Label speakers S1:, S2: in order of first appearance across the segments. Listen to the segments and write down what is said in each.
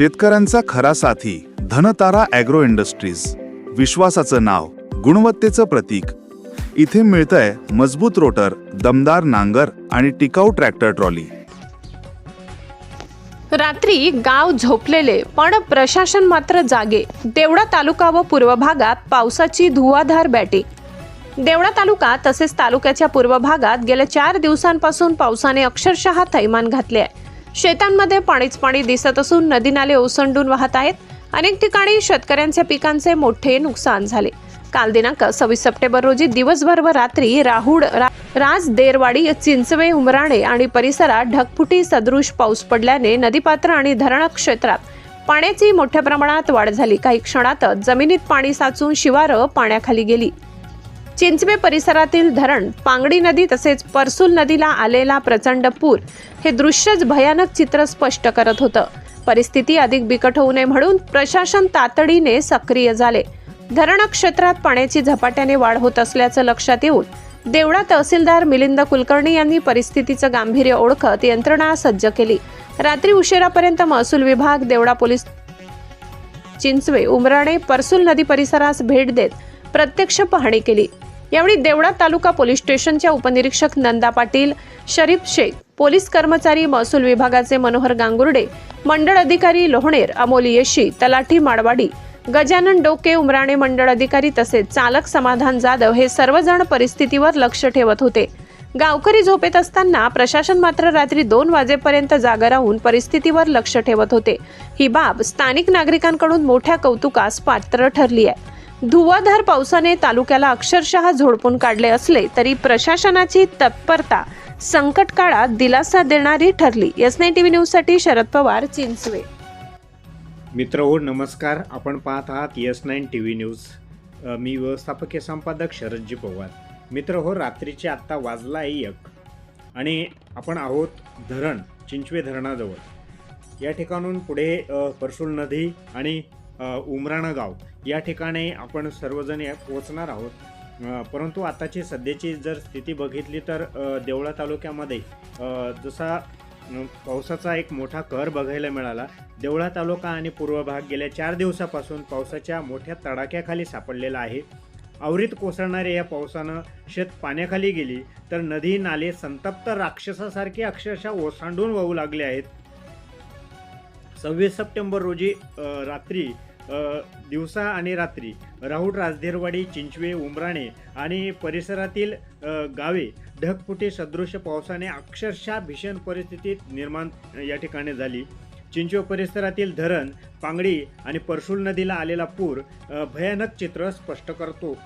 S1: शेतकऱ्यांचा खरा साथी धनतारा ॲग्रो इंडस्ट्रीज. विश्वासाचं नाव गुणवत्तेचं प्रतीक. इथे मिळतंय मजबूत रोटर दमदार नांगर आणि टिकाऊ ट्रॅक्टर ट्रॉली.
S2: रात्री गाव झोपलेले पण प्रशासन मात्र जागे. देवडा तालुका व पूर्व भागात पावसाची धुवाधार बॅटिंग. देवळा तालुका तसेच तालुक्याच्या पूर्व भागात गेल्या चार दिवसांपासून पावसाने अक्षरशः थैमान घातले आहे. शेतांमध्ये पाणीच पाणी दिसत असून नदी नाले ओसंडून वाहत आहेत. अनेक ठिकाणी शेतकऱ्यांच्या पिकांचे मोठे नुकसान झाले. काल दिनांक सव्वीस सप्टेंबर रोजी दिवसभर व रात्री राहुड रा, राज देरवाडी चिंचवे उमराणे आणि परिसरात ढगफुटी सदृश पाऊस पडल्याने नदीपात्र आणि धरण क्षेत्रात पाण्याची मोठ्या प्रमाणात वाढ झाली. काही क्षणातच जमिनीत पाणी साचून शिवारं पाण्याखाली गेली. चिंचवे परिसरातील धरण पांगडी नदी तसेच परसूल नदीला आलेला प्रचंड पूर हे दृश्यच भयानक चित्र स्पष्ट करत होतं. परिस्थिती अधिक बिकट होऊ नये म्हणून प्रशासन तातडीने सक्रिय झाले. धरण क्षेत्रात पाण्याची झपाट्याने वाढ होत असल्याचं लक्षात येऊन देवळा तहसीलदार मिलिंद कुलकर्णी यांनी परिस्थितीचं गांभीर्य ओळखत यंत्रणा सज्ज केली. रात्री उशिरापर्यंत महसूल विभाग देवळा पोलीस चिंचवे उमराणे परसूल नदी परिसरास भेट देत प्रत्यक्ष पाहणी केली. यावेळी देवळा तालुका पोलीस स्टेशनच्या उपनिरीक्षक नंदा पाटील शरीफ शेख पोलीस कर्मचारी महसूल विभागाचे मनोहर गांगुर्डे मंडळ अधिकारी लोहणेर अमोल येशी तलाठी माडवाडी गजानन डोके उमराणे मंडळ अधिकारी तसेच चालक समाधान जाधव हे सर्वजण परिस्थितीवर लक्ष ठेवत होते. गावकरी झोपेत असताना प्रशासन मात्र रात्री दोन वाजेपर्यंत जागा राहून परिस्थितीवर लक्ष ठेवत होते. ही बाब स्थानिक नागरिकांकडून मोठ्या कौतुकास पात्र ठरली आहे. धुवाधार पावसाने तालुक्याला अक्षरशः झोडपून काढले असले तरी प्रशासनाची तत्परता संकट काळात दिलासा देणारी ठरली. एस नाईन टीव्ही न्यूजसाठी शरद पवार चिंचवे.
S3: मित्र हो नमस्कार. आपण पाहत आहात yes nine T V news. अ, मी व्यवस्थापकीय संपादक शरदजी पवार. मित्र हो रात्रीचे आत्ता वाजला आहे एक आणि आपण आहोत धरण चिंचवे धरणाजवळ. या ठिकाणून पुढे अ, नदी आणि उमराणा गाव. या ठिकाणी आपण सर्वजण या पोहोचणार आहोत. परंतु आताची सध्याची जर स्थिती बघितली तर देवळा तालुक्यामध्ये जसा पावसाचा एक मोठा कहर बघायला मिळाला. देवळा तालुका आणि पूर्व भाग गेल्या चार दिवसापासून पावसाच्या मोठ्या तडाख्याखाली सापडलेला आहे. आवरीत कोसळणाऱ्या या पावसानं शेत पाण्याखाली गेली तर नदी नाले संतप्त राक्षसासारखे अक्षरशः ओसांडून वाहू लागले आहेत. सव्वीस सप्टेंबर रोजी रात्री दिवसा आणि रात्री. राहुल राजधेरवाडी चिंचवे उमराणे आणि परिसरातील गावे ढगफुटी सदृश पावसाने अक्षरशः भीषण परिस्थितीत निर्माण या ठिकाणी झाली. चिंचवे परिसरातील धरण पांगडी आणि परशुल नदीला आलेला पूर भयानक चित्र स्पष्ट करतो.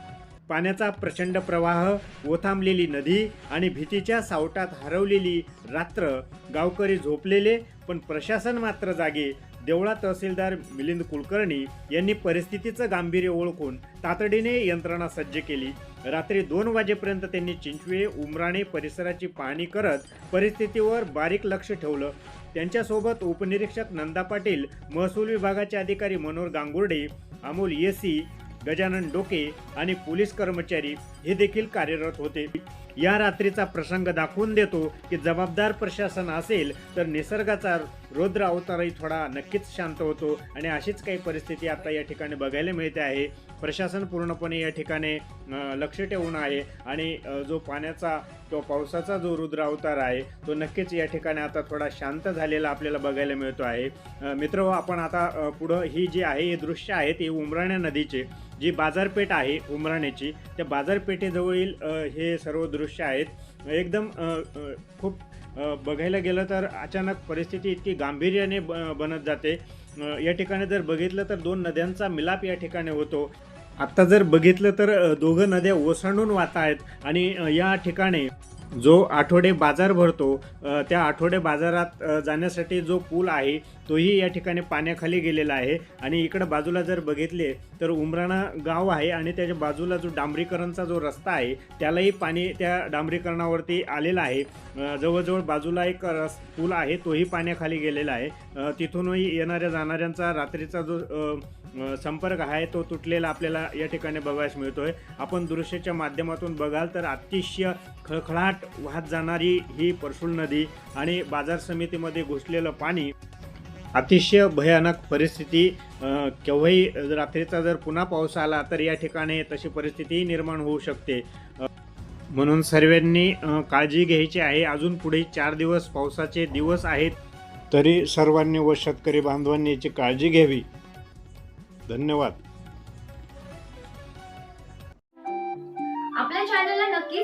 S3: पाण्याचा प्रचंड प्रवाह ओथांबलेली नदी आणि भीतीच्या सावटात हरवलेली रात्र गावकरी झोपलेले पण प्रशासन मात्र जागे. देवळा तहसीलदार मिलिंद कुलकर्णी यांनी परिस्थितीचं गांभीर्य ओळखून तातडीने यंत्रणा सज्ज केली. रात्री दोन वाजेपर्यंत त्यांनी चिंचवे उमराणे परिसराची पाहणी करत परिस्थितीवर बारीक लक्ष ठेवलं. त्यांच्यासोबत उपनिरीक्षक नंदा पाटील महसूल विभागाचे अधिकारी मनोहर गांगुर्डे अमोल येसी गजानन डोके आणि पोलीस कर्मचारी हे देखील कार्यरत होते. या रात्रीचा प्रसंग दाखवून देतो की जबाबदार प्रशासन असेल तर निसर्गाचा रौद्र अवतारही थोडा नक्कीच शांत होतो. आणि अशीच काही परिस्थिती आता या ठिकाणी बघायला मिळते आहे. प्रशासन पूर्णपणे या ठिकाणी लक्ष ठेवून आहे. आणि जो पाण्याचा तो पावसाचा जो रुद्र अवतार आहे तो नक्कीच या ठिकाणी आता थोडा शांत झालेला आपल्याला बघायला मिळतो आहे. मित्र आपण आता पुढं ही जी आहे हे दृश्य आहेत ते उमराण्या नदीचे. जी बाजारपेठ आहे उमराण्याची त्या बाजारपेठेजवळील हे सर्व दृश्य आहेत. एकदम खूप बघायला गेलं तर अचानक परिस्थिती इतकी गांभीर्याने ब बनत जाते. या ठिकाणी जर बघितलं तर दोन नद्यांचा मिलाप या ठिकाणी होतो. आत्ता जर बघितलं तर दोघं नद्या ओसंडून वाहत आहेत आणि या ठिकाणी जो आठवडे बाजार भरतो त्या आठवडे बाजारात जाण्यासाठी जो पूल आहे तोही या ठिकाणी पाण्याखाली गेलेला आहे. आणि इकडं बाजूला जर बघितले तर उमराणा गाव आहे आणि त्याच्या बाजूला जो डांबरीकरणचा जो रस्ता आहे त्यालाही पाणी त्या डांबरीकरणावरती आलेलं आहे. जवळजवळ बाजूला एक रस पूल आहे तोही पाण्याखाली गेलेला आहे. तिथूनही येणाऱ्या जाणाऱ्यांचा रात्रीचा जो संपर्क आहे तो तुटलेला आपल्याला या ठिकाणी बघायला मिळतोय. आपण दृश्याच्या माध्यमातून बघाल तर अतिशय खळखळाट वाहत जाणारी ही परसूल नदी आणि बाजार समितीमध्ये घुसलेलं पाणी अतिशय भयानक परिस्थिती केव्हाही रात्रीचा जर पुन्हा पाऊस आला तर या ठिकाणी तशी परिस्थिती निर्माण होऊ शकते. म्हणून सर्वांनी काळजी घ्यायची आहे. अजून पुढे चार दिवस पावसाचे दिवस आहेत तरी सर्वांनी व शेतकरी बांधवांनी याची काळजी घ्यावी. धन्यवाद.